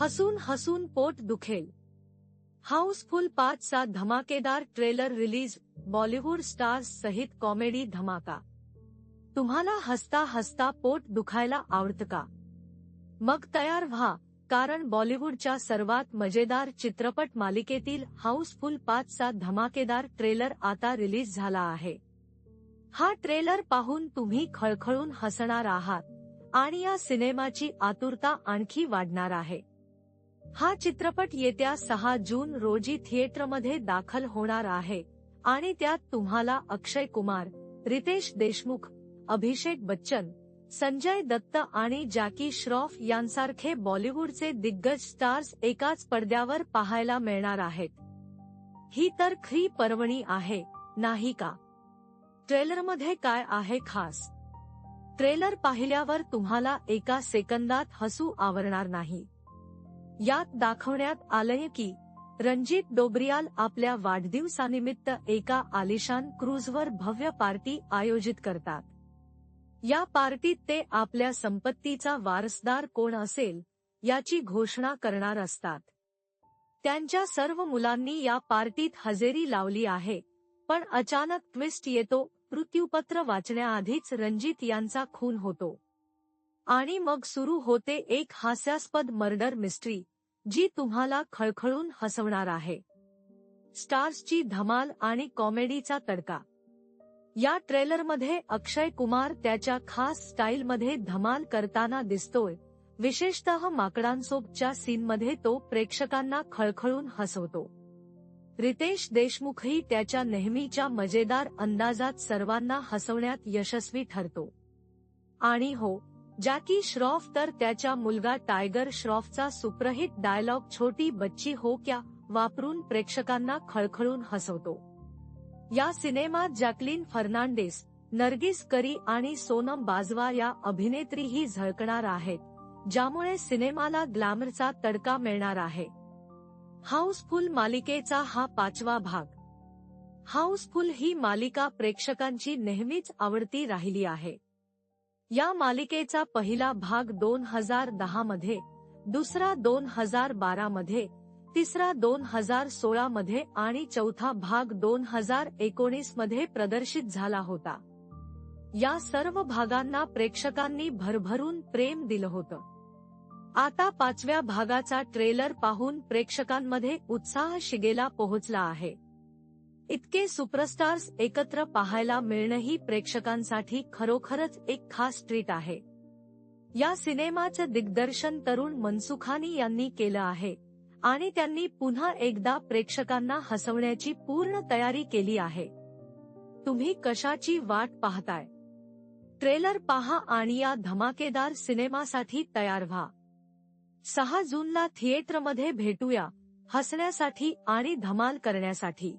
हसून हसून पोट दुखेल. हाऊसफुल पाचचा धमाकेदार ट्रेलर रिलीज बॉलिवूड स्टार्स सहित कॉमेडी धमाका. तुम्हाला हसता हसता पोट दुखायला आवडतं का? मग तयार व्हा कारण बॉलिवूडच्या सर्वात मजेदार चित्रपट मालिकेतील हाऊसफुल पाचचा धमाकेदार ट्रेलर आता रिलीज झाला आहे. हा ट्रेलर पाहून तुम्ही खळखळून हसणार आहात आणि या सिनेमाची आतुरता आणखी वाढणार आहे. हा चित्रपट येत्या सहा जून रोजी थिएटरमध्ये दाखल होणार आहे. आणि त्यात तुम्हाला अक्षय कुमार रितेश देशमुख अभिषेक बच्चन संजय दत्त आणि जॅकी श्रॉफ यांसारखे बॉलिवूडचे दिग्गज स्टार्स एकाच पडद्यावर पाहायला मिळणार आहेत. ही तर खरी पर्वणी आहे नाही का? ट्रेलरमध्ये काय आहे खास? ट्रेलर पाहिल्यावर तुम्हाला एका सेकंदात हसू आवरणार नाही. यात दाखवण्यात आलंय की रणजित डोबरियाल आपल्या वाढदिवसानिमित्त एका आलिशान क्रूजवर भव्य पार्टी आयोजित करतात. या पार्टीत ते आपल्या संपत्तीचा वारसदार कोण असेल याची घोषणा करणार असतात. त्यांच्या सर्व मुलांनी या पार्टीत हजेरी लावली आहे पण अचानक ट्विस्ट येतो मृत्यूपत्र वाचण्याआधीच रणजित यांचा खून होतो. आणि मग सुरू होते एक हास्यास्पद मर्डर मिस्ट्री जी तुम्हाला खळखळून हसवणार आहे. स्टार्सची धमाल आणि कॉमेडीचा तडका. या ट्रेलरमध्ये अक्षय कुमार त्याच्या खास स्टाईलमध्ये धमाल करताना दिसतोय विशेषतः माकडांसोबच्या सीनमध्ये तो प्रेक्षकांना खळखळून हसवतो. रितेश देशमुखही त्याच्या नेहमीच्या मजेदार अंदाजात सर्वांना हसवण्यात यशस्वी ठरतो. आणि हो जॅकी श्रॉफ तर त्याच्या मुलगा टायगर श्रॉफचा सुप्रहित डायलॉग छोटी बच्ची हो क्या वापरून प्रेक्षकांना खळखळून हसवतो. या सिनेमात जॅकलिन फर्नांडिस नर्गिस करी आणि सोनम बाजवा या अभिनेत्रीही झळकणार आहेत ज्यामुळे सिनेमाला ग्लॅमरचा तडका मिळणार आहे. हाऊसफुल मालिकेचा हा पाचवा भाग. हाऊसफुल ही मालिका प्रेक्षकांची नेहमीच आवडती राहिली आहे. या मालिकेचा पहिला भाग दोन हजार दहा मध्ये दुसरा दोन हजार बारा मध्ये तिसरा दोन हजार सोळा मध्ये आणि चौथा भाग दोन हजार एकोणीसमध्ये प्रदर्शित झाला होता. या सर्व भागांना प्रेक्षकांनी भरभरून प्रेम दिलं होतं. आता पाचव्या भागाचा ट्रेलर पाहून प्रेक्षकांमध्ये उत्साह शिगेला पोहोचला आहे. इतके सुपरस्टार्स एकत्र पाहायला मिळणंही प्रेक्षकांसाठी खरोखरच एक खास ट्रीट आहे. या सिनेमाचं दिग्दर्शन तरुण मनसुखानी यांनी केलं आहे आणि त्यांनी पुन्हा एकदा प्रेक्षकांना हसवण्याची पूर्ण तयारी केली आहे. तुम्ही कशाची वाट पाहताय? ट्रेलर पहा आणि या धमाकेदार सिनेमासाठी तयार व्हा. सहा जूनला थिएटरमध्ये भेटूया हसण्यासाठी आणि धमाल करण्यासाठी.